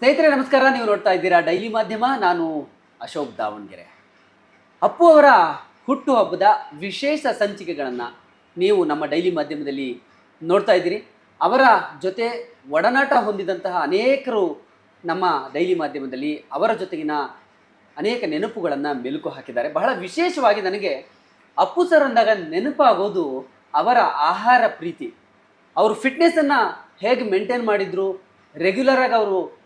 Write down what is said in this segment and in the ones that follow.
ಸ್ನೇಹಿತರೆ, ನಮಸ್ಕಾರ. ನೀವು ನೋಡ್ತಾ ಇದ್ದೀರಾ ಡೈಲಿ ಮಾಧ್ಯಮ. ನಾನು ಅಶೋಕ್ ದಾವಣಗೆರೆ. ಅಪ್ಪು ಅವರ ಹುಟ್ಟುಹಬ್ಬದ ವಿಶೇಷ ಸಂಚಿಕೆಗಳನ್ನು ನೀವು ನಮ್ಮ ಡೈಲಿ ಮಾಧ್ಯಮದಲ್ಲಿ ನೋಡ್ತಾ ಇದ್ದೀರಿ. ಅವರ ಜೊತೆ ಒಡನಾಟ ಹೊಂದಿದಂತಹ ಅನೇಕರು ನಮ್ಮ ಡೈಲಿ ಮಾಧ್ಯಮದಲ್ಲಿ ಅವರ ಜೊತೆಗಿನ ಅನೇಕ ನೆನಪುಗಳನ್ನು ಮೆಲುಕು ಹಾಕಿದ್ದಾರೆ. ಬಹಳ ವಿಶೇಷವಾಗಿ ನನಗೆ ಅಪ್ಪು ಸರ್ ಅಂದಾಗ ನೆನಪಾಗೋದು ಅವರ ಆಹಾರ ಪ್ರೀತಿ. ಅವರು ಫಿಟ್ನೆಸ್ಸನ್ನು ಹೇಗೆ ಮೇಂಟೈನ್ ಮಾಡಿದ್ರು? ರೆಗ್ಯುಲರಾಗಿ ಅವರು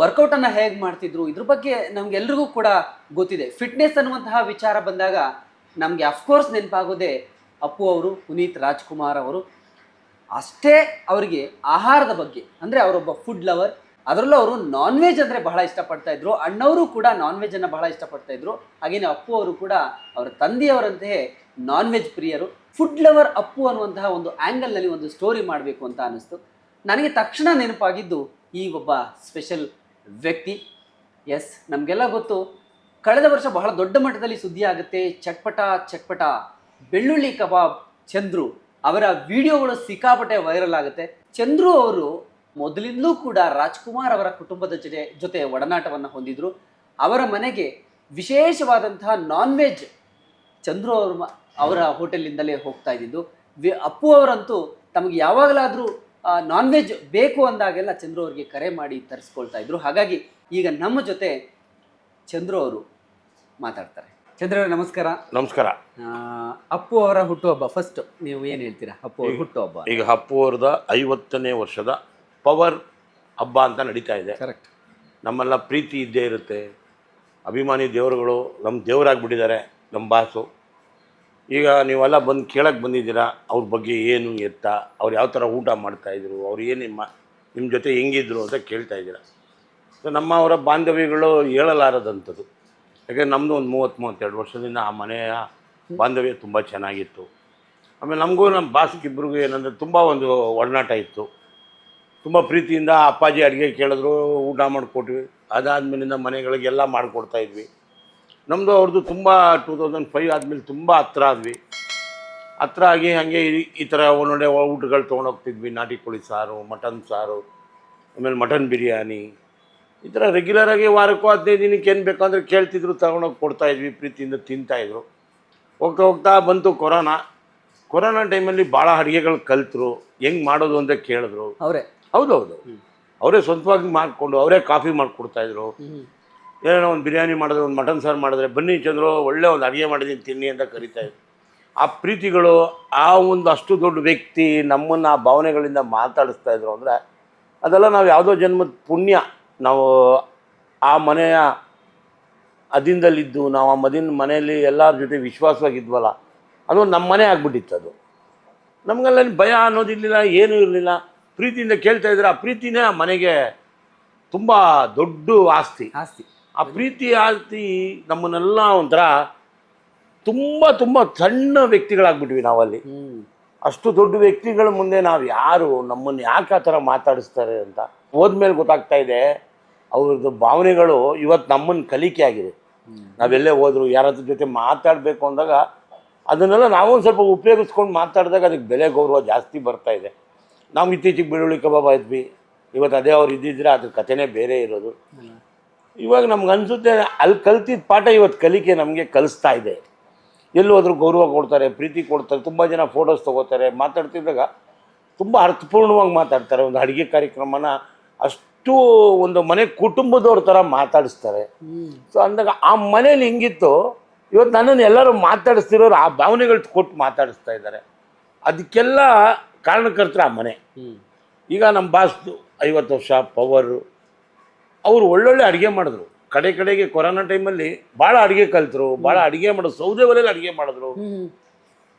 ವರ್ಕೌಟನ್ನು ಹೇಗೆ ಮಾಡ್ತಿದ್ರು? ಇದ್ರ ಬಗ್ಗೆ ನಮ್ಗೆಲ್ರಿಗೂ ಕೂಡ ಗೊತ್ತಿದೆ. ಫಿಟ್ನೆಸ್ ಅನ್ನುವಂತಹ ವಿಚಾರ ಬಂದಾಗ ನಮಗೆ ಅಫ್ಕೋರ್ಸ್ ನೆನಪಾಗೋದೆ ಅಪ್ಪು ಅವರು, ಪುನೀತ್ ರಾಜ್ಕುಮಾರ್ ಅವರು. ಅಷ್ಟೇ ಅವರಿಗೆ ಆಹಾರದ ಬಗ್ಗೆ, ಅಂದರೆ ಅವರೊಬ್ಬ ಫುಡ್ ಲವರ್ ಅದರಲ್ಲೂ ಅವರು ನಾನ್ ವೆಜ್ ಅಂದರೆ ಬಹಳ ಇಷ್ಟಪಡ್ತಾ ಇದ್ರು. ಅಣ್ಣವರು ಕೂಡ ನಾನ್ ವೆಜ್ಜನ್ನು ಬಹಳ ಇಷ್ಟಪಡ್ತಾ ಇದ್ರು. ಹಾಗೆಯೇ ಅಪ್ಪು ಅವರು ಕೂಡ ಅವರ ತಂದೆಯವರಂತೆಯೇ ನಾನ್ ವೆಜ್ ಪ್ರಿಯರು. ಫುಡ್ ಲವರ್ ಅಪ್ಪು ಅನ್ನುವಂತಹ ಒಂದು ಆ್ಯಂಗಲ್ನಲ್ಲಿ ಒಂದು ಸ್ಟೋರಿ ಮಾಡಬೇಕು ಅಂತ ಅನ್ನಿಸ್ತು. ನನಗೆ ತಕ್ಷಣ ನೆನಪಾಗಿದ್ದು ಈ ಒಬ್ಬ ಸ್ಪೆಷಲ್ ವ್ಯಕ್ತಿ. ಎಸ್ ನಮಗೆಲ್ಲ ಗೊತ್ತು. ಕಳೆದ ವರ್ಷ ಬಹಳ ದೊಡ್ಡ ಮಟ್ಟದಲ್ಲಿ ಸುದ್ದಿ ಆಗುತ್ತೆ. ಚಟ್ಪಟ ಚಟ್ಪಟ. ಬೆಳ್ಳುಳ್ಳಿ ಕಬಾಬ್ ಚಂದ್ರು ಅವರ ವಿಡಿಯೋಗಳು ಸಿಕ್ಕಾಪಟ್ಟೆ ವೈರಲ್ ಆಗುತ್ತೆ. ಚಂದ್ರು ಅವರು ಮೊದಲಿಂದಲೂ ಕೂಡ ರಾಜ್ಕುಮಾರ್ ಅವರ ಕುಟುಂಬದ ಜೊತೆ ಜೊತೆ ಒಡನಾಟವನ್ನು ಹೊಂದಿದ್ರು. ಅವರ ಮನೆಗೆ ವಿಶೇಷವಾದಂತಹ ನಾನ್ ವೆಜ್ ಚಂದ್ರು ಅವ್ರ ಅವರ ಹೋಟೆಲಿಂದಲೇ ಹೋಗ್ತಾ ಇದ್ದಿದ್ದು. ವಿ- ಅಪ್ಪು ಅವರಂತೂ ತಮಗೆ ಯಾವಾಗಲಾದರೂ ನಾನ್ ವೆಜ್ ಬೇಕು ಅಂದಾಗೆಲ್ಲ ಚಂದ್ರು ಅವ್ರಿಗೆ ಕರೆ ಮಾಡಿ ತರಿಸ್ಕೊಳ್ತಾ ಇದ್ರು. ಹಾಗಾಗಿ ಈಗ ನಮ್ಮ ಜೊತೆ ಚಂದ್ರು ಅವರು ಮಾತಾಡ್ತಾರೆ. ಚಂದ್ರ ಅವರೇ ನಮಸ್ಕಾರ. ನಮಸ್ಕಾರ. ಆ, ಅಪ್ಪು ಅವರ ಹುಟ್ಟುಹಬ್ಬ. ಫಸ್ಟ್ ನೀವು ಏನು ಹೇಳ್ತೀರಾ? ಅಪ್ಪು ಅವರ ಹುಟ್ಟುಹಬ್ಬ. ಈಗ ಅಪ್ಪು ಅವ್ರದ ಐವತ್ತನೇ ವರ್ಷದ ಪವರ್ ಹಬ್ಬ ಅಂತ ನಡೀತಾ ಇದೆ. ಕರೆಕ್ಟ್ ನಮ್ಮೆಲ್ಲ ಪ್ರೀತಿ ಇದ್ದೇ ಇರುತ್ತೆ. ಅಭಿಮಾನಿ ದೇವರುಗಳು ನಮ್ಮ ದೇವರಾಗ್ಬಿಟ್ಟಿದ್ದಾರೆ ನಮ್ಮ ಬಾಸು ಈಗ ನೀವೆಲ್ಲ ಬಂದು ಕೇಳಕ್ಕೆ ಬಂದಿದ್ದೀರಾ? ಅವ್ರ ಬಗ್ಗೆ ಏನು ಎತ್ತ? ಅವ್ರು ಯಾವ ಥರ ಊಟ ಮಾಡ್ತಾಯಿದ್ರು ಅವ್ರು ಏನು ನಿಮ್ಮ ನಿಮ್ಮ ಜೊತೆ ಹೆಂಗಿದ್ರು ಅಂತ ಕೇಳ್ತಾ ಇದ್ದೀರಾ? ಸೊ, ನಮ್ಮ ಅವರ ಬಾಂಧವ್ಯಗಳು ಹೇಳಲಾರದಂಥದ್ದು. ಯಾಕೆಂದ್ರೆ ನಮ್ಮದು ಒಂದು ಮೂವತ್ತು, ಮೂವತ್ತೆರಡು ವರ್ಷದಿಂದ ಆ ಮನೆಯ ಬಾಂಧವ್ಯ ತುಂಬ ಚೆನ್ನಾಗಿತ್ತು. ಆಮೇಲೆ ನಮಗೂ ನಮ್ಮ ಬಾಸ್ಗಿಬ್ರಿಗೂ ಏನಂದರೆ ತುಂಬ ಒಂದು ಒಡನಾಟ ಇತ್ತು. ತುಂಬ ಪ್ರೀತಿಯಿಂದ ಅಪ್ಪಾಜಿ ಅಡುಗೆ ಕೇಳಿದ್ರು, ಊಟ ಮಾಡಿಕೊಟ್ವಿ. ಅದಾದಮೇಲಿಂದ ಮನೆಗಳಿಗೆಲ್ಲ ಮಾಡಿಕೊಡ್ತಾ ಇದ್ವಿ. ನಮ್ಮದು ಅವ್ರದ್ದು ತುಂಬ ಟೂ ತೌಸಂಡ್ ಫೈವ್ ಆದಮೇಲೆ ತುಂಬ ಹತ್ರ ಆದ್ವಿ. ಹತ್ರ ಆಗಿ ಹಾಗೆ ಈ- ಥರ ಒಂದೊಳ್ಳೆ ಊಟಗಳು ತೊಗೊಂಡೋಗ್ತಿದ್ವಿ ನಾಟಿ ಕೋಳಿ ಸಾರು ಮಟನ್ ಸಾರು ಆಮೇಲೆ ಮಟನ್ ಬಿರಿಯಾನಿ. ಈ ಥರ ರೆಗ್ಯುಲರಾಗಿ ವಾರಕ್ಕೂ ಹದಿನೈದು ದಿನಕ್ಕೆ ಏನು ಬೇಕಂದ್ರೆ ಕೇಳ್ತಿದ್ರು ತಗೊಂಡೋಗಿ ಕೊಡ್ತಾ ಇದ್ವಿ ಪ್ರೀತಿಯಿಂದ ತಿಂತಾಯಿದ್ರು ಹೋಗ್ತಾ ಹೋಗ್ತಾ ಬಂತು ಕೊರೋನಾ. ಕೊರೋನಾ ಟೈಮಲ್ಲಿ ಭಾಳ ಅಡುಗೆಗಳು ಕಲ್ತರು. ಹೆಂಗೆ ಮಾಡೋದು ಅಂತ ಕೇಳಿದ್ರು. ಅವರೇ. ಹೌದೌದು. ಅವರೇ ಸ್ವಂತವಾಗಿ ಮಾಡಿಕೊಂಡು ಅವರೇ ಕಾಫಿ ಮಾಡಿಕೊಡ್ತಾಯಿದ್ರು ಏನೋ ಒಂದು ಬಿರಿಯಾನಿ ಮಾಡಿದ್ರೆ, ಒಂದು ಮಟನ್ ಸಾರು ಮಾಡಿದ್ರೆ, ಬನ್ನಿ ಚಂದ್ರು, ಒಳ್ಳೆ ಒಂದು ಅಡುಗೆ ಮಾಡಿದ್ದೀನಿ ತಿನ್ನಿ ಅಂತ ಕರಿತಾಯಿದ್ರು ಆ ಪ್ರೀತಿಗಳು ಆ ಒಂದು ಅಷ್ಟು ದೊಡ್ಡ ವ್ಯಕ್ತಿ ನಮ್ಮನ್ನು ಆ ಭಾವನೆಗಳಿಂದ ಮಾತಾಡಿಸ್ತಾ ಇದ್ರು ಅಂದರೆ, ಅದೆಲ್ಲ ನಾವು ಯಾವುದೋ ಜನ್ಮದ ಪುಣ್ಯ. ನಾವು ಆ ಮನೆಯ ಅದಿಂದಲಿದ್ದು ನಾವು ಆ ಮದಿನ ಮನೆಯಲ್ಲಿ ಎಲ್ಲರ ಜೊತೆ ವಿಶ್ವಾಸವಾಗಿದ್ವಲ್ಲ, ಅದು ನಮ್ಮ ಮನೆ ಆಗ್ಬಿಟ್ಟಿತ್ತು ಅದು. ನಮಗೆಲ್ಲ ಭಯ ಅನ್ನೋದಿರಲಿಲ್ಲ ಏನೂ ಇರಲಿಲ್ಲ. ಪ್ರೀತಿಯಿಂದ ಕೇಳ್ತಾ ಇದ್ರೆ ಆ ಪ್ರೀತಿನೇ ಆ ಮನೆಗೆ ತುಂಬ ದೊಡ್ಡ ಆಸ್ತಿ. ಆಸ್ತಿ. ಆ ಪ್ರೀತಿ ಆಸ್ತಿ ನಮ್ಮನ್ನೆಲ್ಲ ಒಂಥರ ತುಂಬ ತುಂಬ ಸಣ್ಣ ವ್ಯಕ್ತಿಗಳಾಗ್ಬಿಟ್ವಿ ನಾವಲ್ಲಿ. ಅಷ್ಟು ದೊಡ್ಡ ವ್ಯಕ್ತಿಗಳ ಮುಂದೆ ನಾವು ಯಾರು ನಮ್ಮನ್ನು ಯಾಕೆ ಆ ಥರ ಮಾತಾಡಿಸ್ತಾರೆ ಅಂತ ಹೋದ್ಮೇಲೆ ಗೊತ್ತಾಗ್ತಾ ಇದೆ ಅವ್ರದ್ದು ಭಾವನೆಗಳು ಇವತ್ತು ನಮ್ಮನ್ನು ಕಲಿಕೆ ಆಗಿದೆ. ನಾವೆಲ್ಲೇ ಹೋದ್ರು ಯಾರದ್ರ ಜೊತೆ ಮಾತಾಡಬೇಕು ಅಂದಾಗ ಅದನ್ನೆಲ್ಲ ನಾವೊಂದು ಸ್ವಲ್ಪ ಉಪಯೋಗಿಸ್ಕೊಂಡು ಮಾತಾಡಿದಾಗ ಅದಕ್ಕೆ ಬೆಲೆ ಗೌರವ ಜಾಸ್ತಿ ಬರ್ತಾ ಇದೆ. ನಾವು ಇತ್ತೀಚೆಗೆ ಬೆಳ್ಳುಳ್ಳಿ ಕಬಾಬ್ ಇದ್ವಿ ಇವತ್ತು ಅದೇ ಅವ್ರು ಇದ್ದಿದ್ರೆ ಅದ್ರ ಕಥೆನೇ ಬೇರೆ ಇರೋದು. ಇವಾಗ ನಮ್ಗೆ ಅನಿಸುತ್ತೆ ಅಲ್ಲಿ ಕಲ್ತಿದ್ದ ಪಾಠ ಇವತ್ತು ಕಲಿಕೆ ನಮಗೆ ಕಲಿಸ್ತಾ ಇದೆ. ಎಲ್ಲಿ ಹೋದ್ರು ಗೌರವ ಕೊಡ್ತಾರೆ ಪ್ರೀತಿ ಕೊಡ್ತಾರೆ ತುಂಬ ಜನ ಫೋಟೋಸ್ ತೊಗೋತಾರೆ ಮಾತಾಡ್ತಿದ್ದಾಗ ತುಂಬ ಅರ್ಥಪೂರ್ಣವಾಗಿ ಮಾತಾಡ್ತಾರೆ. ಒಂದು ಅಡುಗೆ ಕಾರ್ಯಕ್ರಮನ ಅಷ್ಟು ಒಂದು ಮನೆ ಕುಟುಂಬದವ್ರ ಥರ ಮಾತಾಡಿಸ್ತಾರೆ. ಸೊ ಅಂದಾಗ ಆ ಮನೇಲಿ ಹಿಂಗಿತ್ತು ಇವತ್ತು ನನ್ನನ್ನು ಎಲ್ಲರೂ ಮಾತಾಡಿಸ್ತಿರೋರು ಆ ಭಾವನೆಗಳು ಕೊಟ್ಟು ಮಾತಾಡಿಸ್ತಾ ಇದ್ದಾರೆ. ಅದಕ್ಕೆಲ್ಲ ಕಾರಣಕರ್ತರು ಆ ಮನೆ. ಈಗ ನಮ್ಮ ಬಾಸ್ದು ಐವತ್ತು ವರ್ಷ ಪವರು ಅವರು ಒಳ್ಳೊಳ್ಳೆ ಅಡುಗೆ ಮಾಡಿದ್ರು. ಕಡೆ ಕಡೆಗೆ ಕೊರೋನಾ ಟೈಮಲ್ಲಿ ಭಾಳ ಅಡುಗೆ ಕಲ್ತರು ಭಾಳ ಅಡುಗೆ ಮಾಡೋದು ಸೌದೆ ಒಲೆಯಲ್ಲಿ ಅಡುಗೆ ಮಾಡಿದ್ರು.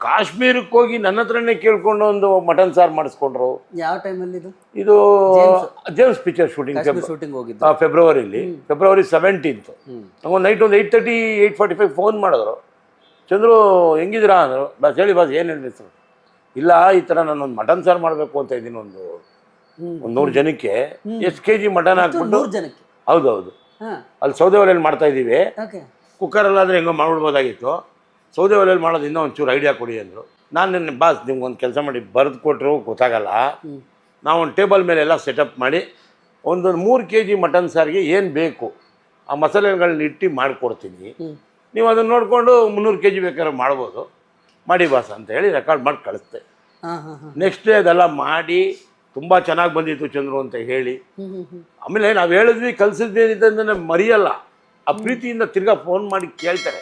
ಕಾಶ್ಮೀರಕ್ಕೆ ಹೋಗಿ ನನ್ನ ಹತ್ರನೇ ಕೇಳ್ಕೊಂಡು ಒಂದು ಮಟನ್ ಸಾರು ಮಾಡಿಸ್ಕೊಂಡ್ರು. ಯಾವ ಟೈಮಲ್ಲಿ ಇದು? ಇದು ಜೇಮ್ಸ್ ಪಿಕ್ಚರ್ ಶೂಟಿಂಗ್ ಶೂಟಿಂಗ್ ಹೋಗಿದ್ದು. ಫೆಬ್ರವರಿಲಿ ಫೆಬ್ರವರಿ ಸೆವೆಂಟೀನ್ತ್ ಒಂದು ನೈಟ್ ಒಂದು eight thirty eight forty five phone ಮಾಡಿದ್ರು. ಚಂದ್ರು ಹೆಂಗಿದ್ದೀರಾ ಅಂದರು. ಬಸ್ ಹೇಳಿ ಬಸ್ ಏನು ಹೇಳಿ ಸರ್ ಇಲ್ಲ ಈ ಥರ ನಾನು ಒಂದು ಮಟನ್ ಸಾರು ಮಾಡಬೇಕು ಅಂತ ಇದ್ದೀನಿ ಒಂದು. ಒಂದು ನೂರು ಜನಕ್ಕೆ ಎಷ್ಟು ಕೆ ಜಿ ಮಟನ್ ಹಾಕ್ಬಿಟ್ಟು? ನೂರು ಜನಕ್ಕೆ. ಹೌದೌದು. ಹಾ. ಅಲ್ಲಿ ಸೌದೆ ಒಲೆಯಲ್ಲಿ ಮಾಡ್ತಾ ಇದ್ದೀವಿ. ಕುಕ್ಕರಲ್ಲಾದರೆ ಹೆಂಗೋ ಮಾಡ್ಬಿಡ್ಬೋದಾಗಿತ್ತು. ಸೌದೆ ಒಲೆಯಲ್ಲಿ ಮಾಡೋದು ಇನ್ನೂ ಒಂಚೂರು ಐಡಿಯಾ ಕೊಡಿ ಅಂದರು. ನಾನು ನಿನ್ನೆ ಬಾಸ್ ನಿಮ್ಗೊಂದು ಕೆಲಸ ಮಾಡಿ ಬರೆದು ಕೊಟ್ಟರು ಗೊತ್ತಾಗಲ್ಲ. ನಾವು ಒಂದು ಟೇಬಲ್ ಮೇಲೆ ಎಲ್ಲ ಸೆಟಪ್ ಮಾಡಿ ಒಂದು ಮೂರು ಕೆ ಜಿ ಮಟನ್ ಸಾರಿಗೆ ಏನು ಬೇಕು ಆ ಮಸಾಲೆಗಳನ್ನ ಇಟ್ಟು ಮಾಡಿಕೊಡ್ತೀನಿ. ನೀವು ಅದನ್ನು ನೋಡಿಕೊಂಡು ಮುನ್ನೂರು ಕೆ ಜಿ ಬೇಕಾದ್ರೆ ಮಾಡ್ಬೋದು. ಮಾಡಿ ಬಾಸ್ ಅಂತ ಹೇಳಿ ರೆಕಾರ್ಡ್ ಮಾಡಿ ಕಳಿಸ್ತೆ ನೆಕ್ಸ್ಟ್ ಡೇ ಅದೆಲ್ಲ ಮಾಡಿ ತುಂಬ ಚೆನ್ನಾಗಿ ಬಂದಿತ್ತು ಚಂದ್ರು ಅಂತ ಹೇಳಿ. ಆಮೇಲೆ ನಾವು ಹೇಳಿದ್ವಿ ಕಲಿಸಿದ್ವಿ ಏನಿದೆ ಮರೆಯಲ್ಲ. ಆ ಪ್ರೀತಿಯಿಂದ ತಿರ್ಗಾ ಫೋನ್ ಮಾಡಿ ಕೇಳ್ತಾರೆ.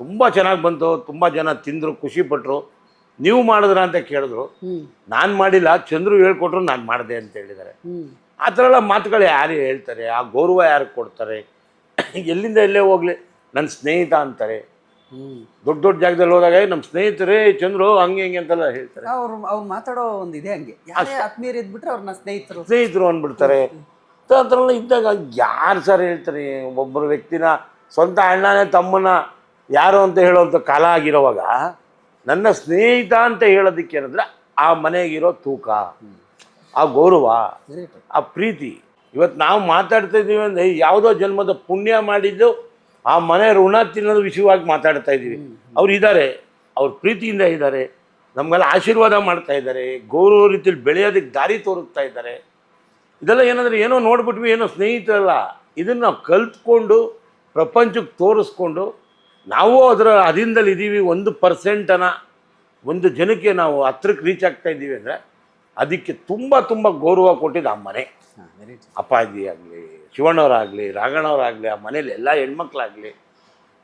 ತುಂಬ ಚೆನ್ನಾಗಿ ಬಂತು ತುಂಬ ಜನ ತಿಂದರು ಖುಷಿಪಟ್ಟರು ನೀವು ಮಾಡಿದ್ರ ಅಂತ ಕೇಳಿದ್ರು. ನಾನು ಮಾಡಿಲ್ಲ ಚಂದ್ರು ಹೇಳ್ಕೊಟ್ರು ನಾನು ಮಾಡಿದೆ ಅಂತ ಹೇಳಿದ್ದಾರೆ. ಆ ಥರ ಎಲ್ಲ ಮಾತುಗಳು ಯಾರು ಹೇಳ್ತಾರೆ ಆ ಗೌರವ ಯಾರು ಕೊಡ್ತಾರೆ? ಎಲ್ಲಿಂದ ಎಲ್ಲೇ ಹೋಗ್ಲಿ ನನ್ನ ಸ್ನೇಹಿತ ಅಂತಾರೆ. ದೊಡ್ಡ ದೊಡ್ಡ ಜಾಗದಲ್ಲಿ ಹೋದಾಗ "ಏ, ನಮ್ಮ ಸ್ನೇಹಿತರೇ ಚಂದ್ರು ಹಂಗೆ ಹಿಂಗೆ ಅಂತೆಲ್ಲ ಹೇಳ್ತಾರೆ. ಅವ್ರು ಅವ್ರು ಮಾತಾಡೋ ಒಂದು ಇದೆ ಹಂಗೆ. ಯಾರೇ ಆತ್ಮೀಯರು ಇದ್ಬಿಟ್ರೆ ಅವ್ರನ್ನ ಸ್ನೇಹಿತರು. ಸ್ನೇಹಿತರು ಅಂದ್ಬಿಡ್ತಾರೆ. ಥರ ಇದ್ದಾಗ ಯಾರು ಸರ್ ಹೇಳ್ತಾರೆ ಒಬ್ಬರು ವ್ಯಕ್ತಿನ ಸ್ವಂತ ಅಣ್ಣನೇ ತಮ್ಮನ ಯಾರು ಅಂತ ಹೇಳುವಂಥ ಕಾಲ ಆಗಿರೋವಾಗ ನನ್ನ ಸ್ನೇಹಿತ ಅಂತ ಹೇಳೋದಕ್ಕೆ ಏನಂದ್ರೆ ಆ ಮನೆಗಿರೋ ತೂಕ ಆ ಗೌರವ ಆ ಪ್ರೀತಿ. ಇವತ್ತು ನಾವು ಮಾತಾಡ್ತಾ ಇದ್ದೀವಿ ಅಂದರೆ ಯಾವುದೋ ಜನ್ಮದ ಪುಣ್ಯ ಮಾಡಿದ್ದು ಆ ಮನೆ ಋಣ ತಿನ್ನೋದು ವಿಷಯವಾಗಿ ಮಾತಾಡ್ತಾ ಇದ್ದೀವಿ. ಅವ್ರು ಇದ್ದಾರೆ ಅವ್ರ ಪ್ರೀತಿಯಿಂದ ಇದ್ದಾರೆ ನಮಗೆಲ್ಲ ಆಶೀರ್ವಾದ ಮಾಡ್ತಾ ಇದ್ದಾರೆ ಗೌರವ ರೀತಿಯಲ್ಲಿ ಬೆಳೆಯೋದಕ್ಕೆ ದಾರಿ ತೋರಿಸ್ತಾ ಇದ್ದಾರೆ. ಇದೆಲ್ಲ ಏನಂದರೆ ಏನೋ ನೋಡ್ಬಿಟ್ವಿ ಏನೋ ಸ್ನೇಹಿತರಲ್ಲ. ಇದನ್ನು ನಾವು ಕಲ್ತ್ಕೊಂಡು ಪ್ರಪಂಚಕ್ಕೆ ತೋರಿಸ್ಕೊಂಡು ನಾವು ಅದರ ಅದಿಂದಲ್ಲಿ ಇದ್ದೀವಿ ಒಂದು ಪರ್ಸೆಂಟನ ಒಂದು ಜನಕ್ಕೆ ನಾವು ಹತ್ರಕ್ಕೆ ರೀಚ್ ಆಗ್ತಾ ಇದ್ದೀವಿ ಅಂದರೆ ಅದಕ್ಕೆ ತುಂಬ ತುಂಬ ಗೌರವ ಕೊಟ್ಟಿದ್ದು ಆ ಮನೆ. ಅಪ್ಪಾಜಿ ಆಗಲಿ ಶಿವಣ್ಣವರಾಗಲಿ, ರಾಘಣ್ಣವರಾಗಲಿ, ಆ ಮನೇಲಿ ಎಲ್ಲ ಹೆಣ್ಮಕ್ಳಾಗಲಿ,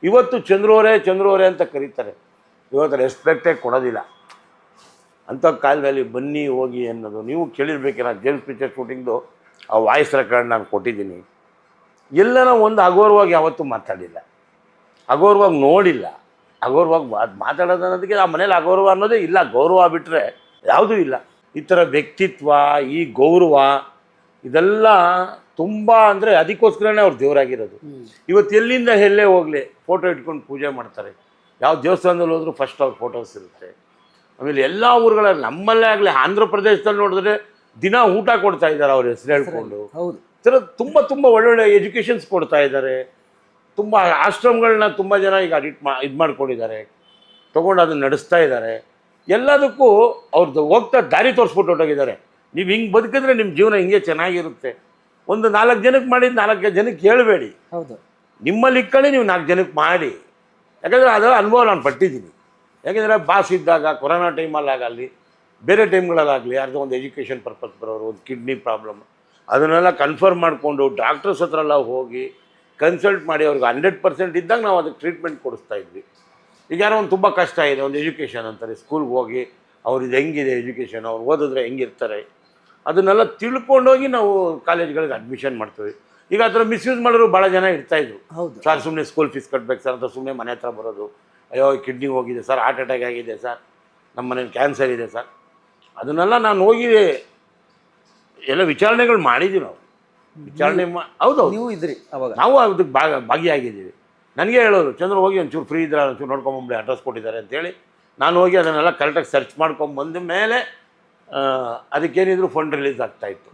ಇವತ್ತು ಚಂದ್ರವರೇ ಚಂದ್ರೋರೆ ಅಂತ ಕರೀತಾರೆ. ಇವತ್ತು ರೆಸ್ಪೆಕ್ಟೇ ಕೊಡೋದಿಲ್ಲ. ಅಂಥ ಕಾಲದಲ್ಲಿ ಬನ್ನಿ, ಹೋಗಿ ಅನ್ನೋದು. ನೀವು ಕೇಳಿರ್ಬೇಕಿಲ್ಲ ಜೇಮ್ಸ್ ಪಿಕ್ಚರ್ ಶೂಟಿಂಗ್ದು ಆ ವಾಯ್ಸ್ ರೆಕಾರ್ಡ್ ನಾನು ಕೊಟ್ಟಿದ್ದೀನಿ. ಎಲ್ಲನ ಒಂದು ಅಗೌರವಾಗಿ ಯಾವತ್ತೂ ಮಾತಾಡಿಲ್ಲ. ಅಗೌರವಾಗಿ ನೋಡಿಲ್ಲ. ಅಗೌರವಾಗಿ ಮಾತ್- ಮಾತಾಡೋದು ಅನ್ನೋದಕ್ಕೆ ಆ ಮನೇಲಿ ಅಗೌರವ ಅನ್ನೋದೇ ಇಲ್ಲ. ಗೌರವ ಬಿಟ್ಟರೆ ಯಾವುದೂ ಇಲ್ಲ. ಈ ಥರ ವ್ಯಕ್ತಿತ್ವ, ಈ ಗೌರವ, ಇದೆಲ್ಲ ತುಂಬ ಅಂದರೆ ಅದಕ್ಕೋಸ್ಕರನೇ ಅವ್ರು ದೇವರಾಗಿರೋದು. ಇವತ್ತು ಎಲ್ಲಿಂದ ಎಲ್ಲೇ ಹೋಗಲಿ ಫೋಟೋ ಇಟ್ಕೊಂಡು ಪೂಜೆ ಮಾಡ್ತಾರೆ. ಯಾವ ದೇವಸ್ಥಾನದಲ್ಲಿ ಹೋದರೂ ಫಸ್ಟ್ ಅವ್ರ ಫೋಟೋಸ್ ಇರುತ್ತೆ. ಆಮೇಲೆ ಎಲ್ಲ ಊರುಗಳಲ್ಲಿ ನಮ್ಮಲ್ಲೇ ಆಗಲಿ ಆಂಧ್ರ ಪ್ರದೇಶದಲ್ಲಿ ನೋಡಿದ್ರೆ ದಿನ ಊಟ ಕೊಡ್ತಾ ಇದ್ದಾರೆ ಅವ್ರ ಹೆಸರು ಹೇಳ್ಕೊಂಡು. ಹೌದು. ಥರ ತುಂಬ ತುಂಬ ಒಳ್ಳೊಳ್ಳೆ ಎಜುಕೇಷನ್ಸ್ ಕೊಡ್ತಾ ಇದ್ದಾರೆ. ತುಂಬ ಆಶ್ರಮಗಳನ್ನ ತುಂಬ ಜನ ಈಗ ಅಡಿಟ್ ಮಾ ಇದು ಮಾಡ್ಕೊಂಡಿದ್ದಾರೆ. ತೊಗೊಂಡು ಅದನ್ನು ನಡೆಸ್ತಾ ಇದ್ದಾರೆ. ಎಲ್ಲದಕ್ಕೂ ಅವ್ರದ್ದು ಹೋಗ್ತಾ ದಾರಿ ತೋರಿಸ್ಬಿಟ್ಟು ಹೊಟ್ಟೋಗಿದ್ದಾರೆ ನೀವು ಹಿಂಗೆ ಬದುಕಿದ್ರೆ ನಿಮ್ಮ ಜೀವನ ಹಿಂಗೆ ಚೆನ್ನಾಗಿರುತ್ತೆ. ಒಂದು ನಾಲ್ಕು ಜನಕ್ಕೆ ಮಾಡಿದ್ದು ನಾಲ್ಕು ಜನಕ್ಕೆ ಹೇಳಬೇಡಿ. ಹೌದು. ನಿಮ್ಮಲ್ಲಿ ಇಕ್ಕಳಿ ನೀವು ನಾಲ್ಕು ಜನಕ್ಕೆ ಮಾಡಿ. ಯಾಕಂದರೆ ಅದರ ಅನುಭವ ನಾನು ಪಟ್ಟಿದ್ದೀನಿ. ಯಾಕೆಂದರೆ ಬಾಸ್ ಇದ್ದಾಗ ಕೊರೋನಾ ಟೈಮಲ್ಲಾಗಲಿ ಬೇರೆ ಟೈಮ್ಗಳಲ್ಲಾಗಲಿ ಯಾರ್ದೋ ಒಂದು ಎಜುಕೇಷನ್ ಪರ್ಪಸ್ ಬರೋರು ಒಂದು ಕಿಡ್ನಿ ಪ್ರಾಬ್ಲಮ್ ಅದನ್ನೆಲ್ಲ ಕನ್ಫರ್ಮ್ ಮಾಡಿಕೊಂಡು ಡಾಕ್ಟರ್ಸ್ ಹತ್ರ ಎಲ್ಲ ಹೋಗಿ ಕನ್ಸಲ್ಟ್ ಮಾಡಿ ಅವ್ರಿಗೆ ಹಂಡ್ರೆಡ್ ಪರ್ಸೆಂಟ್ ಇದ್ದಾಗ ನಾವು ಅದಕ್ಕೆ ಟ್ರೀಟ್ಮೆಂಟ್ ಕೊಡಿಸ್ತಾ ಇದ್ವಿ. ಈಗ ಯಾರೋ ಒಂದು ತುಂಬ ಕಷ್ಟ ಇದೆ ಒಂದು ಎಜುಕೇಷನ್ ಅಂತಾರೆ ಸ್ಕೂಲ್ಗೆ ಹೋಗಿ ಅವ್ರದ್ದು ಹೆಂಗಿದೆ ಎಜುಕೇಷನ್ ಅವ್ರು ಓದಿದ್ರೆ ಹೆಂಗಿರ್ತಾರೆ ಅದನ್ನೆಲ್ಲ ತಿಳ್ಕೊಂಡೋಗಿ ನಾವು ಕಾಲೇಜ್ಗಳಿಗೆ ಅಡ್ಮಿಷನ್ ಮಾಡ್ತೀವಿ. ಈಗ ಅದರ ಥರ ಮಿಸ್ಯೂಸ್ ಮಾಡೋರು ಭಾಳ ಜನ ಇರ್ತಾಯಿದ್ರು ಹೌದು. ಸರ್ ಸುಮ್ಮನೆ ಸ್ಕೂಲ್ ಫೀಸ್ ಕಟ್ಬೇಕು ಸರ್ ಅಂತ ಸುಮ್ಮನೆ ಮನೆ ಹತ್ರ ಬರೋದು. ಅಯ್ಯೋ ಕಿಡ್ನಿ ಹೋಗಿದೆ ಸರ್ ಹಾರ್ಟ್ ಅಟ್ಯಾಕ್ ಆಗಿದೆ ಸರ್ ನಮ್ಮ ಮನೇಲಿ ಕ್ಯಾನ್ಸರ್ ಇದೆ ಸರ್. ಅದನ್ನೆಲ್ಲ ನಾನು ಹೋಗಿ ಎಲ್ಲ ವಿಚಾರಣೆಗಳು ಮಾಡಿದ್ದೀವಿ ನಾವು. ವಿಚಾರಣೆ ಮಾ ಹೌದು. ನೀವು ಇದ್ರಿ ಅವಾಗ. ನಾವು ಅದಕ್ಕೆ ಭಾಗ ಭಾಗಿಯಾಗಿದ್ದೀವಿ. ನನಗೆ ಹೇಳೋರು ಚಂದ್ರ ಹೋಗಿ ಒಂಚೂರು ಫ್ರೀ ಇದ್ರೆ ಒಂಚೂರು ನೋಡ್ಕೊಂಬಂಬಿಡಿ ಅಡ್ರೆಸ್ ಕೊಟ್ಟಿದ್ದಾರೆ ಅಂತೇಳಿ. ನಾನು ಹೋಗಿ ಅದನ್ನೆಲ್ಲ ಕರೆಕ್ಟಾಗಿ ಸರ್ಚ್ ಮಾಡ್ಕೊಂಬಂದ ಮೇಲೆ ಅದಕ್ಕೇನಿದ್ರು ಫಂಡ್ ರಿಲೀಸ್ ಆಗ್ತಾ ಇತ್ತು.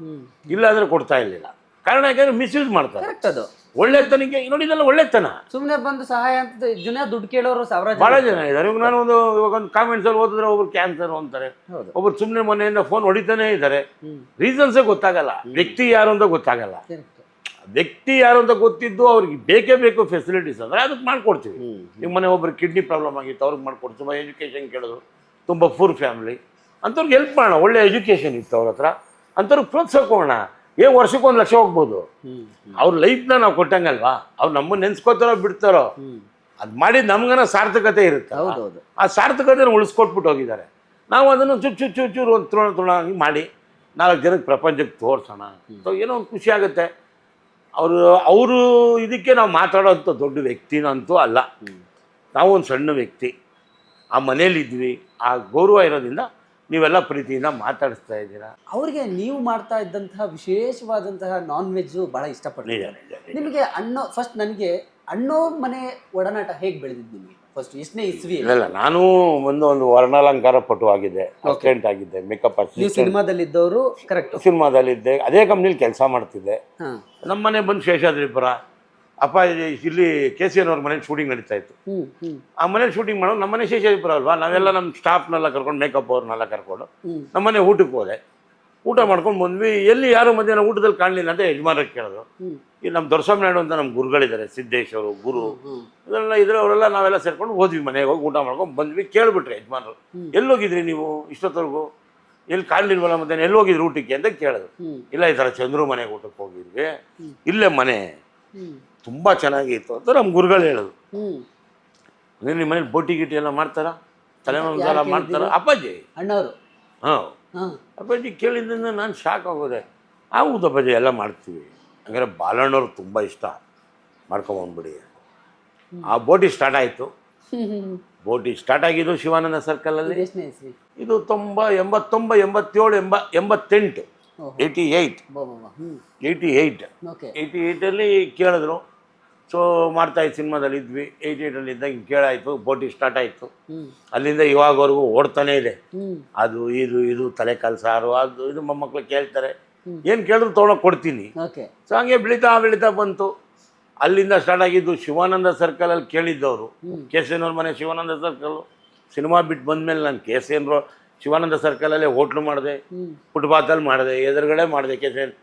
ಇಲ್ಲಾಂದ್ರೆ ಕೊಡ್ತಾ ಇರಲಿಲ್ಲ. ಕಾರಣ ಯಾಕೆಂದ್ರೆ ಮಿಸ್ಯೂಸ್ ಮಾಡ್ತಾರೆ. ಅದು. ಒಳ್ಳೆತನಿಗೆ ನೋಡಿದಲ್ಲ ಒಳ್ಳೆತನ. ಸುಮ್ಮನೆ ಬಂದು ಸಹಾಯ ಅಂತ ಜನ ದುಡ್ಡು ಕೇಳೋರು ಸಾವಿರ ಬಹಳ ಜನ ಇದ್ದಾರೆ. ಇವಾಗ ನಾನು ಒಂದು ಇವಾಗ ಒಂದು ಕಾಮೆಂಟ್ಸಲ್ಲಿ ಓದಿದ್ರೆ ಒಬ್ರು ಕ್ಯಾನ್ಸರ್ ಅಂತಾರೆ ಒಬ್ರು ಸುಮ್ಮನೆ ಮನೆಯಿಂದ ಫೋನ್ ಹೊಡಿತಾನೆ ಇದ್ದಾರೆ. ರೀಸನ್ಸ್ ಗೊತ್ತಾಗಲ್ಲ. ವ್ಯಕ್ತಿ ಯಾರು ಅಂತ ಗೊತ್ತಾಗಲ್ಲ. ವ್ಯಕ್ತಿ ಯಾರು ಅಂತ ಗೊತ್ತಿದ್ದು ಅವ್ರಿಗೆ ಬೇಕೇ ಬೇಕು ಫೆಸಿಲಿಟೀಸ್ ಅಂದರೆ ಅದಕ್ಕೆ ಮಾಡ್ಕೊಡ್ತೀವಿ. ನಿಮ್ಮ ಮನೆ ಒಬ್ರು ಕಿಡ್ನಿ ಪ್ರಾಬ್ಲಮ್ ಆಗಿತ್ತು ಅವ್ರಿಗೆ ಮಾಡ್ಕೊಡ್ತೀವಿ. ಎಜುಕೇಶನ್ ಎಜುಕೇಷನ್ ಕೇಳಿದ್ರು. ತುಂಬ ಪೂರ್ ಫ್ಯಾಮಿಲಿ ಅಂಥವ್ರಿಗೆ ಹೆಲ್ಪ್ ಮಾಡೋಣ ಒಳ್ಳೆ ಎಜುಕೇಷನ್ ಇತ್ತು ಅವ್ರ ಹತ್ರ. ಅಂಥವ್ರಿಗೆ ಪ್ರೋತ್ಸಾಹ ಕೊಡೋಣ ಏ ವರ್ಷಕ್ಕೆ ಒಂದು ಲಕ್ಷ ಹೋಗ್ಬೋದು. ಅವ್ರ ಲೈಫ್ನ ನಾವು ಕೊಟ್ಟಂಗಲ್ವಾ? ಅವ್ರು ನಮ್ಮನ್ನ ನೆನ್ಸ್ಕೊತಾರೋ ಬಿಡ್ತಾರೋ? ಅದು ಮಾಡಿದ ನಮ್ಗನ ಸಾರ್ಥಕತೆ ಇರುತ್ತೆ ಆ ಸಾರ್ಥಕತೆನ ಉಳಿಸ್ಕೊಟ್ಬಿಟ್ಟು ಹೋಗಿದ್ದಾರೆ. ನಾವು ಅದನ್ನು ಚುಚ್ಚು ಚು ಚೂರು ಒಂದು ತೃಣ ತೃಣ ಹಂಗೆ ಮಾಡಿ ನಾಲ್ಕು ಜನಕ್ಕೆ ಪ್ರಪಂಚಕ್ಕೆ ತೋರಿಸೋಣ. ಸೊ ಏನೋ ಒಂದು ಖುಷಿ ಆಗುತ್ತೆ. ಅವರು ಅವರು ಇದಕ್ಕೆ ನಾವು ಮಾತಾಡೋಂಥ ದೊಡ್ಡ ವ್ಯಕ್ತಿನಂತೂ ಅಲ್ಲ. ನಾವು ಒಂದು ಸಣ್ಣ ವ್ಯಕ್ತಿ. ಆ ಮನೇಲಿದ್ವಿ. ಆ ಗೌರವ ಇರೋದ್ರಿಂದ ನೀವೆಲ್ಲ ಪ್ರೀತಿಯಿಂದ ಮಾತಾಡಿಸ್ತಾ ಇದ್ದೀರಾ? ಅವ್ರಿಗೆ ನೀವು ಮಾಡ್ತಾ ಇದ್ದಂತಹ ವಿಶೇಷವಾದಂತಹ ನಾನ್ ವೆಜ್ಜು ಬಹಳ ಇಷ್ಟಪಡ್ತಾರೆ. ನಿಮಗೆ ಅಣ್ಣ ಫಸ್ಟ್ ನನಗೆ ಅಣ್ಣೋ ಮನೆ ಒಡನಾಟ ಹೇಗೆ ಬೆಳೆದಿದ್ದು ನಿಮಗೆ? ಫಸ್ಟ್ ಎಷ್ಟನೇ ಇಸ್ವಿ? ಇಲ್ಲ ನಾನು ಒಂದು ಒಂದು ವರ್ಣಾಲಂಕಾರ ಪಟು ಆಗಿದ್ದೆ ಅಸಿಸ್ಟೆಂಟ್ ಆಗಿದ್ದೆ ಮೇಕಪ್ ನೀವು ಸಿನಿಮಾದಲ್ಲಿದ್ದವರು ಕರೆಕ್ಟ್ ಸಿನಿಮಾದಲ್ಲಿದ್ದೆ ಅದೇ ಕಂಪ್ನಿಲಿ ಕೆಲಸ ಮಾಡ್ತಿದ್ದೆ. ನಮ್ಮನೆ ನಮ್ಮ ಮನೆ ಬಂದು ಶೇಷಾದ್ರಿಪುರ ಅಪ್ಪ ಇಲ್ಲಿ ಕೆ ಸಿ ಎನ್ ಅವ್ರ ಮನೇಲಿ ಶೂಟಿಂಗ್ ನಡೀತಾ ಇತ್ತು. ಆ ಮನೇಲಿ ಶೂಟಿಂಗ್ ಮಾಡೋದು ನಮ್ಮ ಮನೆ ಶೇಷಾದ್ರಿಪುರ ಅಲ್ವಾ ನಾವೆಲ್ಲ ನಮ್ಮ ಸ್ಟಾಫ್ನೆಲ್ಲ ಕರ್ಕೊಂಡು ಮೇಕಪ್ ಅವ್ರನ್ನೆಲ್ಲ ಕರ್ಕೊಂಡು ನಮ್ಮನೆ ನಮ್ಮ ಮನೆ ಊಟಕ್ಕೆ ಹೋದೆ. ಊಟ ಮಾಡ್ಕೊಂಡು ಬಂದ್ವಿ. ಎಲ್ಲಿ ಯಾರು ಮಧ್ಯಾಹ್ನ ಊಟದಲ್ಲಿ ಕಾಣಲಿಲ್ಲ ಅಂತ ಯಜಮಾನರಿಗೆ ಕೇಳಿದ್ರು. ಈ ನಮ್ಮ ದೊರಸ್ವಾಮಿ ನಾಯ್ಡು ಅಂತ ನಮ್ಮ ಗುರುಗಳಿದ್ದಾರೆ ಸಿದ್ದೇಶ್ವರು ಗುರು ಇದೆಲ್ಲ ಇದ್ರೆ ಅವರೆಲ್ಲ ನಾವೆಲ್ಲ ಸೇರ್ಕೊಂಡು ಹೋದ್ವಿ ಮನೆಗೆ ಹೋಗಿ ಊಟ ಮಾಡ್ಕೊಂಡು ಬಂದ್ವಿ. ಕೇಳಿಬಿಟ್ರೆ ಯಜಮಾನರು ಎಲ್ಲೋಗಿದ್ರಿ ಎಲ್ಲಿ ಹೋಗಿದ್ರಿ ನೀವು ಇಷ್ಟೊತ್ತವರೆಗೂ? ಎಲ್ಲಿ ಕಾಣಲಿಲ್ವಲ್ಲ ಮತ್ತೆ ಎಲ್ಲಿ ಹೋಗಿದ್ರು ಊಟಕ್ಕೆ? ಅಂತ ಕೇಳೋದು ಇಲ್ಲ ಈ ಥರ ಚಂದ್ರು ಮನೆಗೆ ಊಟಕ್ಕೆ ಹೋಗಿದ್ವಿ. ಇಲ್ಲೇ ಮನೆ. ತುಂಬ ಚೆನ್ನಾಗಿತ್ತು ಅಂತ ನಮ್ಮ ಗುರುಗಳು ಹೇಳೋದು. ಅಂದ್ರೆ ನಿಮ್ಮ ಮನೇಲಿ ಬೋಟಿ ಗಿಟ್ಟಿ ಎಲ್ಲ ಮಾಡ್ತಾರ? ತಲೆಮಾರ ಮಾಡ್ತಾರ? ಅಪ್ಪಾಜಿ. ಅಣ್ಣವರು. ಹಾಂ. ಅಪ್ಪಾಜಿ ಕೇಳಿದ್ರಿಂದ ನಾನು ಶಾಕ್ ಆಗೋದೆ. ಹೌದು ಅಪ್ಪಾಜಿ ಎಲ್ಲ ಮಾಡ್ತೀವಿ. ಹಂಗಾರೆ ಬಾಲಣ್ಣವ್ರು ತುಂಬ ಇಷ್ಟ. ಮಾಡ್ಕೊಂಬಂದ್ಬಿಡಿ ಆ ಬೋಟಿ ಸ್ಟಾರ್ಟ್ ಆಯಿತು. ಬೋಟಿ ಸ್ಟಾರ್ಟ್ ಆಗಿದ್ದು ಶಿವಾನಂದ ಸರ್ಕಲಲ್ಲಿ ಇದು ತೊಂಬ ಎಂಬತ್ತೊಂಬ ಎಂಬತ್ತೇಳು ಎಂಬ ಎಂಬತ್ತೆಂಟು. Eighty eight eighty eight eighty ಏಯ್ಟಲ್ಲಿ ಕೇಳಿದ್ರು. ಸೊ ಮಾಡ್ತಾ ಇದ್ದ ಸಿನಿಮಾದಲ್ಲಿ ಇದ್ವಿ ಏಯ್ಟ್ ಏಯ್ಟಲ್ಲಿ ಇದ್ದಂಗೆ ಹಿಂಗೆ ಕೇಳಾಯಿತು ಬೋಟಿ ಸ್ಟಾರ್ಟ್ ಆಯಿತು ಅಲ್ಲಿಂದ ಇವಾಗವರೆಗೂ ಓಡ್ತಾನೆ ಇದೆ ಅದು ಇದು ಇದು ತಲೆ ಕಾಲು ಸಾರು ಅದು ಇದು ಮೊಮ್ಮಕ್ಳು ಕೇಳ್ತಾರೆ. ಏನು ಕೇಳಿದ್ರು ತೊಗೊಂಡೋಗಿ ಕೊಡ್ತೀನಿ ಸೊ ಹಂಗೆ ಬೆಳೀತಾ ಬೆಳೀತಾ ಬಂತು ಅಲ್ಲಿಂದ ಸ್ಟಾರ್ಟ್ ಆಗಿದ್ದು ಶಿವಾನಂದ ಸರ್ಕಲಲ್ಲಿ ಕೇಳಿದ್ದವರು. ಕೆ ಸಿ ಎನ್ ಅವ್ರ ಮನೆ ಶಿವಾನಂದ ಸರ್ಕಲ್ ಸಿನಿಮಾ ಬಿಟ್ಟು ಬಂದಮೇಲೆ ನಾನು ಕೆ ಸಿ ಎನ್ ಶಿವಾನಂದ ಸರ್ಕಲಲ್ಲೇ ಹೋಟ್ಲು ಮಾಡಿದೆ ಫುಟ್ಪಾತಲ್ಲಿ ಮಾಡಿದೆ ಎದುರುಗಡೆ ಮಾಡಿದೆ ಕೆ ಸಿ ಎನ್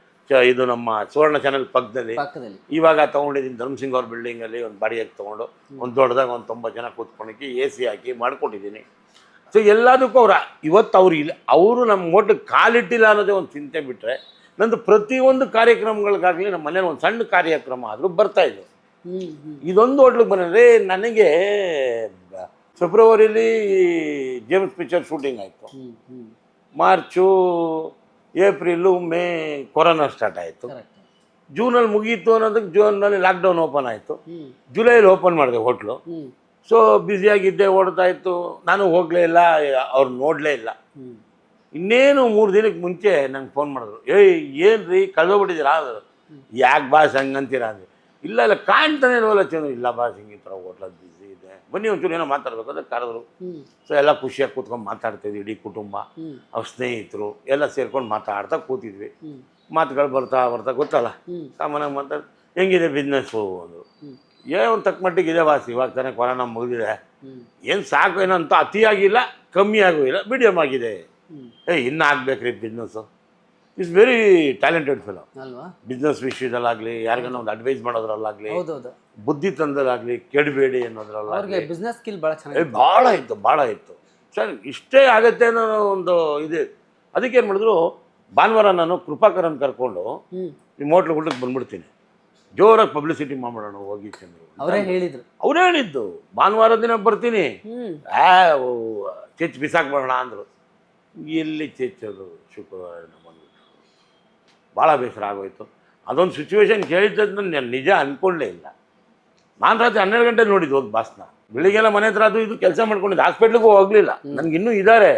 ಇದು ನಮ್ಮ ಸುವರ್ಣ ಚಾನಲ್ ಪಕ್ಕದಲ್ಲಿ. ಪಕ್ಕದಲ್ಲಿ. ಇವಾಗ ತೊಗೊಂಡಿದ್ದೀನಿ ಧರ್ಮಸಿಂಗ್ ಅವ್ರ ಬಿಲ್ಡಿಂಗಲ್ಲಿ ಒಂದು ಬಾಡಿಗೆ ತಗೊಂಡು ಒಂದು ದೊಡ್ಡದಾಗ ಒಂದು ತೊಂಬತ್ತು ಜನ ಕೂತ್ಕೊಳಕ್ಕೆ ಎ ಸಿ ಹಾಕಿ ಮಾಡ್ಕೊಂಡಿದ್ದೀನಿ ಸೊ ಎಲ್ಲದಕ್ಕೂ ಅವ್ರ ಇವತ್ತು ಅವ್ರು ಇಲ್ಲ ಅವರು ನಮ್ಮ ಒಟ್ಟು ಕಾಲಿಟ್ಟಿಲ್ಲ ಅನ್ನೋದೇ ಒಂದು ಚಿಂತೆ ಬಿಟ್ಟರೆ ನಂದು ಪ್ರತಿಯೊಂದು ಕಾರ್ಯಕ್ರಮಗಳಿಗಾಗಲಿ ನಮ್ಮ ಮನೇಲಿ ಒಂದು ಸಣ್ಣ ಕಾರ್ಯಕ್ರಮ ಆದರೂ ಬರ್ತಾಯಿದ್ರು ಹ್ಮ್ ಹ್ಮ್. ಇದೊಂದು ಹೋಟ್ಲಿಗೆ ಬಂದರೆ ನನಗೆ ಫೆಬ್ರವರಿಲಿ ಜೇಮ್ಸ್ ಪಿಕ್ಚರ್ ಶೂಟಿಂಗ್ ಆಯಿತು. March April May corona start ಆಯಿತು. ಜೂನಲ್ಲಿ ಮುಗೀತು ಅನ್ನೋದಕ್ಕೆ ಜೂನಲ್ಲಿ ಲಾಕ್ಡೌನ್ ಓಪನ್ ಆಯಿತು. ಜುಲೈಲಿ ಓಪನ್ ಮಾಡಿದೆ ಹೋಟ್ಲು. ಸೊ ಬ್ಯುಸಿಯಾಗಿದ್ದೆ ಓಡ್ತಾ ಇತ್ತು. ನಾನು ಹೋಗಲೇ ಇಲ್ಲ ಅವ್ರು ನೋಡಲೇ ಇಲ್ಲ. ಇನ್ನೇನು ಮೂರು ದಿನಕ್ಕೆ ಮುಂಚೆ ನಂಗೆ ಫೋನ್ ಮಾಡಿದ್ರು ಏಯ್ ಏನು ರೀ ಕಳೆದೋಗ್ಬಿಟ್ಟಿದ್ದೀರಾ? ಅಂದರು ಯಾಕೆ ಬಾಸ್ ಹಂಗಂತೀರ ಅಂದೆ. ಇಲ್ಲ ಇಲ್ಲ ಕಾಣ್ತಾನೆ ಇಲ್ವಲ್ಲ ಚಂದ್ರ. ಇಲ್ಲ ಬಾಸ್ ಹಿಂಗೆ ಈ ಥರ ಹೋಟ್ಲಲ್ಲಿ ಬಿಸಿ ಇದೆ. ಬನ್ನಿ ಒಂಚೂರು ಏನೋ ಮಾತಾಡ್ಬೇಕಾದ್ರೆ ಕರೆದ್ರು. ಸೊ ಎಲ್ಲ ಖುಷಿಯಾಗಿ ಕೂತ್ಕೊಂಡು ಮಾತಾಡ್ತಿದ್ವಿ ಇಡೀ ಕುಟುಂಬ. ಅವ್ರ ಸ್ನೇಹಿತರು ಎಲ್ಲ ಸೇರ್ಕೊಂಡು ಮಾತಾಡ್ತಾ ಕೂತಿದ್ವಿ. ಮಾತುಗಳು ಬರ್ತಾ ಬರ್ತಾ ಗೊತ್ತಲ್ಲ? ಸಾಮಾನ್ಯ ಸಾಮಾನ್ಯವಾಗಿ ಮಾತಾಡಿ ಹೆಂಗಿದೆ ಬಿಸ್ನೆಸ್ಸು ಅಂದರು ಏನೋ ಒಂದು ತಕ್ಕ ಮಟ್ಟಿಗೆ ಇದೆ ವಾಸಿ ಇವಾಗ ತಾನೇ ಕೊರೋನಾ ಮುಗಿದಿದೆ. ಏನು ಸಾಕು ಏನಂತ ಅಂತ ಅತಿಯಾಗಿಲ್ಲ ಕಮ್ಮಿ ಆಗೂ ಇಲ್ಲ ಮೀಡಿಯಮ್ ಆಗಿದೆ. ಏ ಇನ್ನೂ ಆಗ್ಬೇಕ್ರಿ business it's very talented film ಅಲ್ವಾ? ಬಿಸ್ನೆಸ್ ವಿಷಯದಲ್ಲಾಗಲಿ ಯಾರಿಗಾನ ಒಂದು ಅಡ್ವೈಸ್ ಮಾಡೋದ್ರಲ್ಲಾಗಲಿ ಹೌದೌದು. ಬುದ್ಧಿ ತಂದರಾಗಲಿ ಕೆಡಬೇಡಿ ಅವ್ರಿಗೆ ಅನ್ನೋದ್ರಲ್ಲಾಗಲಿ ಬಿಸ್ನೆಸ್ ಸ್ಕಿಲ್ ಚೆನ್ನಾಗಿ ಭಾಳ ಇತ್ತು ಭಾಳ ಇತ್ತು. ಸರ್ ಇಷ್ಟೇ ಆಗತ್ತೆ ಅನ್ನೋ ಒಂದು ಇದೆ. ಅದಕ್ಕೆ ಏನು ಮಾಡಿದ್ರು ಭಾನುವಾರ ನಾನು ಕೃಪಾಕರನ್ ಕರ್ಕೊಂಡು ಈ ನಿಮ್ಮ ಹೋಟ್ಲ್ ಊಟಕ್ಕೆ ಬಂದ್ಬಿಡ್ತೀನಿ. ಜೋರಾಗಿ ಪಬ್ಲಿಸಿಟಿ ಮಾಡ್ಬಿಡೋಣ ಹೋಗಿ ಚಂದ್ರು ಅವರೇ ಹೇಳಿದ್ರು. ಅವರೇ ಹೇಳಿದ್ದು ಭಾನುವಾರ ದಿನ ಬರ್ತೀನಿ. ಆ ಓ, ಚೆಚ್ಚು ಬಿಸಾಕ್ಬೇಡ ಅಂದರು. ಎಲ್ಲಿ ಚೆಚ್ಚೋದು ಶುಕ್ರವಾರ ಭಾಳ ಬೇಸರ ಆಗೋಯ್ತು ಅದೊಂದು ಸಿಚುವೇಶನ್ ಕೇಳಿದ್ದನ್ನು ನಾನು ನಿಜ ಅಂದ್ಕೊಳ್ಳೇ ಇಲ್ಲ. ನಾನು ರಾತ್ರಿ ಹನ್ನೆರಡು ಗಂಟೆ ನೋಡಿದ್ದು ಹೋಗಿ ಬಾಸ್ನ. ಬೆಳಿಗ್ಗೆಲ್ಲ ಮನೆ ಹತ್ರ ಅದು ಇದು ಕೆಲಸ ಮಾಡ್ಕೊಂಡಿದ್ದು ಹಾಸ್ಪಿಟ್ಲಿಗೂ ಹೋಗಲಿಲ್ಲ. ನನಗಿನ್ನೂ ಇದ್ದಾರೆ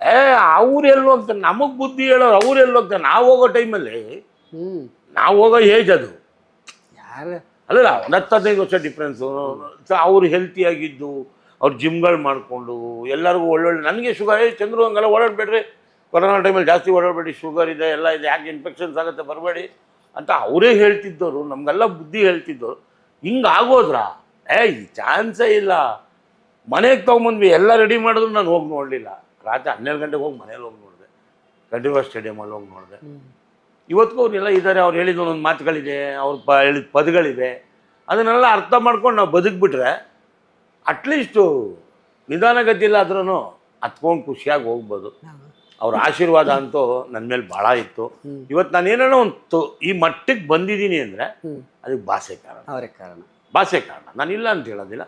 ಏ ಅವ್ರು ಎಲ್ಲಿ ಹೋಗ್ತಾರೆ ನಮಗೆ ಬುದ್ಧಿ ಹೇಳೋರು ಅವ್ರು ಎಲ್ಲಿ ಹೋಗ್ತಾರೆ ನಾವು ಹೋಗೋ ಟೈಮಲ್ಲಿ ನಾವು ಹೋಗೋ ಏಜ್ ಅದು. ಯಾರು? ಅಲ್ಲಲ್ಲ ಒಂದು ಹತ್ತು ಹದಿನೈದು ವರ್ಷ ಡಿಫ್ರೆನ್ಸು ಅವ್ರು ಹೆಲ್ತಿಯಾಗಿದ್ದು ಅವ್ರು ಜಿಮ್ಗಳು ಮಾಡಿಕೊಂಡು ಎಲ್ಲರಿಗೂ ಒಳ್ಳೊಳ್ಳೆ ನನಗೆ ಶುಗರ್ ಏ ಚಂದ್ರು ಹಂಗೆಲ್ಲ ಓಡಾಡಬೇಡ್ರಿ. ಕೊರೋನಾ ಟೈಮಲ್ಲಿ ಜಾಸ್ತಿ ಓಡಾಡಬೇಡಿ ಶುಗರ್ ಇದೆ ಎಲ್ಲ ಇದೆ ಯಾಕೆ ಇನ್ಫೆಕ್ಷನ್ಸ್ ಆಗುತ್ತೆ ಬರಬೇಡಿ ಅಂತ ಅವರೇ ಹೇಳ್ತಿದ್ದವರು ನಮಗೆಲ್ಲ ಬುದ್ಧಿ ಹೇಳ್ತಿದ್ದವರು. ಹಿಂಗೆ ಆಗೋದ್ರ? ಏ ಈ ಚಾನ್ಸೇ ಇಲ್ಲ. ಮನೆಗೆ ತೊಗೊಂಬಂದ್ವಿ ಎಲ್ಲ ರೆಡಿ ಮಾಡಿದ್ರು ನಾನು ಹೋಗಿ ನೋಡಲಿಲ್ಲ. ರಾತ್ರಿ ಹನ್ನೆರಡು ಗಂಟೆಗೆ ಹೋಗಿ ಮನೇಲಿ ಹೋಗಿ ನೋಡಿದೆ. ಗಂಡಿವ ಸ್ಟೇಡಿಯಮಲ್ಲಿ ಹೋಗಿ ನೋಡಿದೆ. ಇವತ್ತಿಗೂ ಅವರೆಲ್ಲ ಇದ್ದಾರೆ ಅವ್ರು ಹೇಳಿದ ಒಂದೊಂದು ಮಾತುಗಳಿದೆ ಅವ್ರು ಪ ಹೇಳಿದ ಪದಗಳಿವೆ. ಅದನ್ನೆಲ್ಲ ಅರ್ಥ ಮಾಡ್ಕೊಂಡು ನಾವು ಬದುಕ್ಬಿಟ್ರೆ ಅಟ್ಲೀಸ್ಟು ನಿಧಾನಗತಿಲ್ಲ ಆದ್ರೂ ಹತ್ಕೊಂಡು ಖುಷಿಯಾಗಿ ಹೋಗ್ಬೋದು. ಅವ್ರ ಆಶೀರ್ವಾದ ಅಂತೂ ನನ್ನ ಮೇಲೆ ಭಾಳ ಇತ್ತು. ಇವತ್ತು ನಾನು ಏನೇನೋ ಒಂದು ಈ ಮಟ್ಟಕ್ಕೆ ಬಂದಿದ್ದೀನಿ ಅಂದರೆ ಅದಕ್ಕೆ ಭಾಷೆ ಕಾರಣ. ಅವರೇ ಕಾರಣ. ಭಾಷೆ ಕಾರಣ. ನಾನು ಇಲ್ಲ ಅಂತ ಹೇಳೋದಿಲ್ಲ.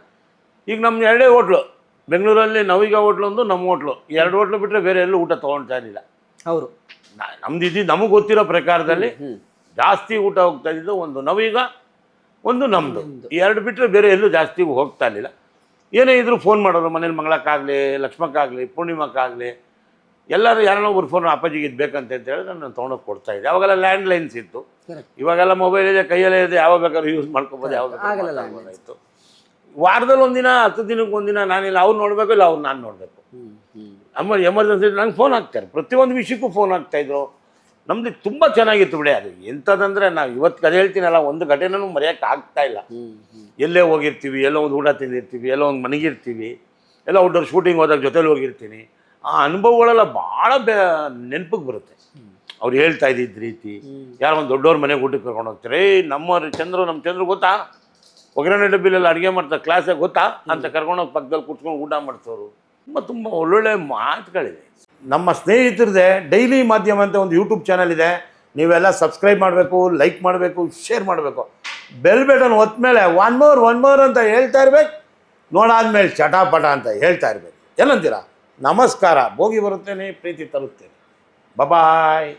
ಈಗ ನಮ್ಮ ಎರಡೇ ಹೋಟ್ಲು ಬೆಂಗಳೂರಲ್ಲಿ ನವೀಗ ಹೋಟ್ಲು ಒಂದು ನಮ್ಮ ಹೋಟ್ಲು. ಎರಡು ಹೋಟ್ಲು ಬಿಟ್ಟರೆ ಬೇರೆ ಎಲ್ಲೂ ಊಟ ತೊಗೊಳ್ತಾ ಇರಲಿಲ್ಲ. ಅವರು. ನಮ್ದು ಇದ್ದು ನಮಗೆ ಗೊತ್ತಿರೋ ಪ್ರಕಾರದಲ್ಲಿ ಜಾಸ್ತಿ ಊಟ ಹೋಗ್ತಾ ಇದ್ದಿದ್ದು ಒಂದು ನವೀಗ ಒಂದು ನಮ್ಮದು. ಎರಡು ಬಿಟ್ಟರೆ ಬೇರೆ ಎಲ್ಲೂ ಜಾಸ್ತಿ ಹೋಗ್ತಾ ಇರಲಿಲ್ಲ. ಏನೇ ಇದ್ರು ಫೋನ್ ಮಾಡೋರು ಮನೇಲಿ ಮಂಗಳಕ್ಕಾಗಲಿ ಲಕ್ಷ್ಮಕ್ಕಾಗಲಿ ಪೂರ್ಣಿಮಕ್ಕಾಗಲಿ ಎಲ್ಲರೂ ಯಾರನ್ನೋ ಒಬ್ಬರು ಫೋನ್ ಅಪ್ಪಾಜಿಗೆ ಇದು ಬೇಕಂತ ಹೇಳಿ ನಾನು ತೊಗೊಂಡೋಗಿ ಕೊಡ್ತಾ ಇದ್ದೆ. ಅವಾಗೆಲ್ಲ ಲ್ಯಾಂಡ್ ಲೈನ್ಸ್ ಇತ್ತು ಇವಾಗೆಲ್ಲ ಮೊಬೈಲ್ ಇದೆ ಕೈಯಲ್ಲೇ ಇದೆ ಯಾವಾಗ ಬೇಕಾದ್ರೂ ಯೂಸ್ ಮಾಡ್ಕೊಬೋದು ಯಾವ ಬೇಕಾದ್ರೂ ವಾರದಲ್ಲಿ ಒಂದಿನ ಹತ್ತು ದಿನಕ್ಕೆ ಒಂದಿನ ನಾನಿಲ್ಲ ಅವ್ರು ನೋಡಬೇಕು ಇಲ್ಲ ಅವ್ರು ನಾನು ನೋಡಬೇಕು. ಅಮ್ಮ ಎಮರ್ಜೆನ್ಸಿ ನಂಗೆ ಫೋನ್ ಹಾಕ್ತಾರೆ. ಪ್ರತಿಯೊಂದು ವಿಷಯಕ್ಕೂ ಫೋನ್ ಹಾಕ್ತಾಯಿದ್ರು ನಮ್ದು ತುಂಬ ಚೆನ್ನಾಗಿತ್ತು ಬಿಡಿ ಅದು. ಎಂಥದಂದರೆ ನಾವು ಇವತ್ತು ಕದೆ ಹೇಳ್ತೀನಲ್ಲ ಒಂದು ಘಟನೆನೂ ಮರೆಯೋಕ್ಕೆ ಆಗ್ತಾ ಇಲ್ಲ. ಎಲ್ಲೇ ಹೋಗಿರ್ತೀವಿ ಎಲ್ಲೋ ಒಂದು ಊಟ ತಿಂದಿರ್ತೀವಿ ಎಲ್ಲೋ ಒಂದು ಮನೆಗಿರ್ತೀವಿ ಎಲ್ಲ ಔಟ್ಡೋರ್ ಶೂಟಿಂಗ್ ಹೋದಾಗ ಜೊತೆಲಿ ಹೋಗಿರ್ತೀನಿ. ಆ ಅನುಭವಗಳೆಲ್ಲ ಭಾಳ ಬೆ ನೆನಪಿಗೆ ಬರುತ್ತೆ. ಅವ್ರು ಹೇಳ್ತಾ ಇದ್ದಿದ್ದ ರೀತಿ. ಯಾರೋ ಒಂದು ದೊಡ್ಡವ್ರ ಮನೆಗೆ ಊಟಕ್ಕೆ ಕರ್ಕೊಂಡು ಹೋಗ್ತಾರೆ ಏ ನಮ್ಮ ಚಂದ್ರು ನಮ್ಮ ಚಂದ್ರು ಗೊತ್ತಾ? ಒಗ್ಗರಣೆ ಡಬ್ಬಿಲೆಲ್ಲ ಅಡುಗೆ ಮಾಡ್ತಾರೆ ಕ್ಲಾಸಾಗ ಗೊತ್ತಾ? ಅಂತ ಕರ್ಕೊಂಡೋಗಿ ಪಕ್ಕದಲ್ಲಿ ಕೂತ್ಕೊಂಡು ಊಟ ಮಾಡ್ತವ್ರು ತುಂಬ ತುಂಬ ಒಳ್ಳೊಳ್ಳೆ ಮಾತುಗಳಿದೆ ನಮ್ಮ ಸ್ನೇಹಿತರದೇ ಡೈಲಿ ಮಾಧ್ಯಮ ಅಂತ ಒಂದು ಯೂಟ್ಯೂಬ್ ಚಾನಲ್ ಇದೆ. ನೀವೆಲ್ಲ ಸಬ್ಸ್ಕ್ರೈಬ್ ಮಾಡಬೇಕು ಲೈಕ್ ಮಾಡಬೇಕು ಶೇರ್ ಮಾಡಬೇಕು. ಬೆಲ್ ಬಟನ್ ಒತ್ತ ಮೇಲೆ ಒನ್ ಮೋರ್ ಒನ್ ಮೋರ್ ಅಂತ ಹೇಳ್ತಾ ಇರ್ಬೇಕು. ನೋಡಾದ್ಮೇಲೆ ಚಟಾಪಟ ಅಂತ ಹೇಳ್ತಾ ಇರ್ಬೇಕು. ಏನಂತೀರಾ? ನಮಸ್ಕಾರ. ಭೋಗಿ ಬರುತ್ತೇನೆ ಪ್ರೀತಿ ತರುತ್ತೇನೆ. ಬಾಯ್